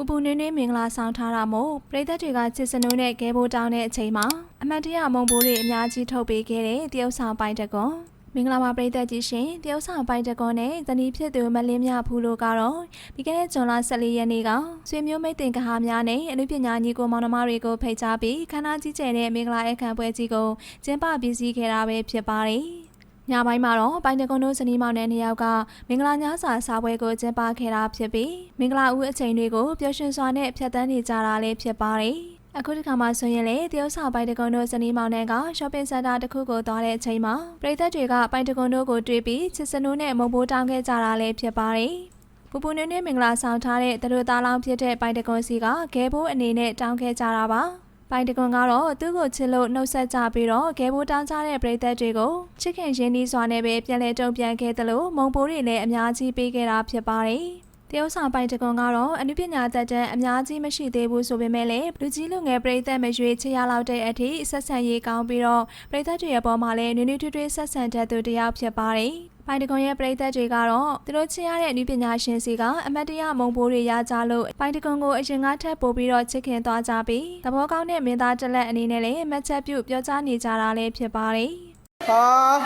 ပူပူနွေးနွေးမင်္ဂလာဆောင်ထားတာမို့ပရိသတ်တွေကချစ်စနိုးနဲ့ဂဲဘိုးတောင်းတဲ့အချိန်မှာအမတ်တရမုံဘိုးတွေအများကြီးထုတ်ပေးခဲ့တဲ့တရုတ်ဆောင်ပိုင်တကွန်မင်္ဂလာပါပရိသတ်ကြီးရှင်တရုတ်ဆောင်ပိုင်တကွန်နဲ့ဇနီးဖြစ်သူမလင်းမြဖူးလို့ကတော့ပြီးခဲ့တဲ့ဇွန်လ14ရက်နေ့ကဆွေမျိုးမိတ်တင်ကဟာများနဲ့အနုပညာညီကိုမောင်နှမတွေကိုဖိတ်ကြားပြီးခန္ဓာကြီးကျယ်တဲ့မင်္ဂလာအခမ်းပွဲကြီးကိုကျင်းပပြီးစီးခဲ့တာပဲဖြစ်ပါတယ် ညပိုင်းမှာတော့ပိုင်တကွန်တို့ဇနီးမောင်နဲ့နှစ်ယောက်ကမင်္ဂလာညစာစားပွဲကိုကျင်းပခဲ့တာဖြစ်ပြီးမင်္ဂလာဦးအချိန်တွေကိုပျော်ရွှင်စွာနဲ့ဖြတ်သန်းနေကြတာလည်းဖြစ်ပါတယ်။အခုဒီခါမှာဆိုရင်လေတရုတ်ဆောင်ပိုင်တကွန်တို့ဇနီးမောင်နဲ့က shopping center တစ်ခုကိုသွားတဲ့အချိန်မှာပရိသတ်တွေကပိုင်တကွန်တို့ကိုတွေ့ပြီးချစ်စနိုးနဲ့မုံဘိုးတောင်းခဲ့ကြတာလည်းဖြစ်ပါတယ်။ပူပူနွေးနွေးမင်္ဂလာဆောင်ထားတဲ့သူတို့သားလောင်းဖြစ်တဲ့ပိုင်တကွန်စီကဂဲဘိုးအနေနဲ့တောင်းခဲ့ကြတာပါ။ ပိုင်တကွန်ကတော့သူ့ကိုချစ်လို့နှုတ်ဆက်ကြပြီးတော့ဂဲဘိုးတောင်းကြတဲ့ပရိသတ်တွေကိုချစ်ခင်ရင်းနှီးစွာနဲ့ပဲပြန်လဲတုံ့ပြန်ခဲ့သလိုမုံဘိုးတွေလည်းအများကြီးပေးခဲ့တာဖြစ်ပါတယ်။တရုတ်ဆောင်ပိုင်တကွန်ကတော့အနုပညာသက်တမ်းအများကြီးမရှိသေးဘူးဆိုပေမဲ့လည်းလူကြီးလူငယ်ပရိသတ်မရွေးချယ်ရလောက်တဲ့အထိဆက်ဆံရေးကောင်းပြီးတော့ပရိသတ်တွေရဲ့ပေါ်မှာလည်းနွေးနွေးထွေးထွေးဆက်ဆံတတ်သူတစ်ယောက်ဖြစ်ပါတယ်။ ပိုင်တကွန်ရဲ့ပရိသတ်တွေကတော့သူတို့ချစ်ရတဲ့အနုပညာရှင်စီကအမတ်တရမုံဘိုးတွေရကြလို့ပိုင်တကွန်ကိုအရင်ကထပ်ပို့ပြီးတော့ချစ်ခင်သွားကြပြီးသဘောကောင်းတဲ့မင်းသားတစ်လက်အနေနဲ့လည်းမှတ်ချက်ပြုပြောကြားနေကြတာလည်းဖြစ်ပါတယ်။ဟာ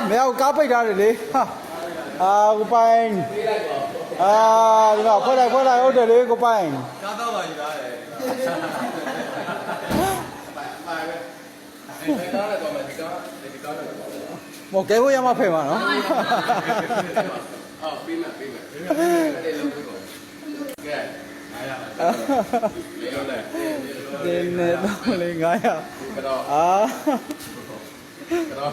မရောက်ကားပိတ်ထားတယ်လေဟာအာကိုပိုင်အာဒီမှာဖွဲ့လိုက်ဖွဲ့လိုက်ဟုတ်တယ်လေကိုပိုင်ကားတော့ပါယူရတယ်ဒီကားလည်းတော့မယ်ဒီကားဒီကားလည်းတော့ မယ်မော်ကဲဖို့ရမဖယ်ပါနော်အော်ပြီးမယ်ပြီးမယ်အဲ့လိုပြီးတော့ကဲအားရလေရောလေဒီနေ့တော့လေ900ကတော့အာကတော့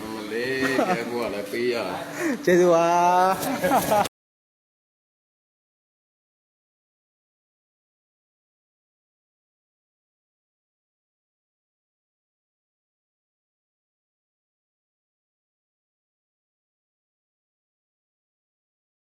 အမလေးကဲဘောလည်းပေးရကျေးဇူးပါ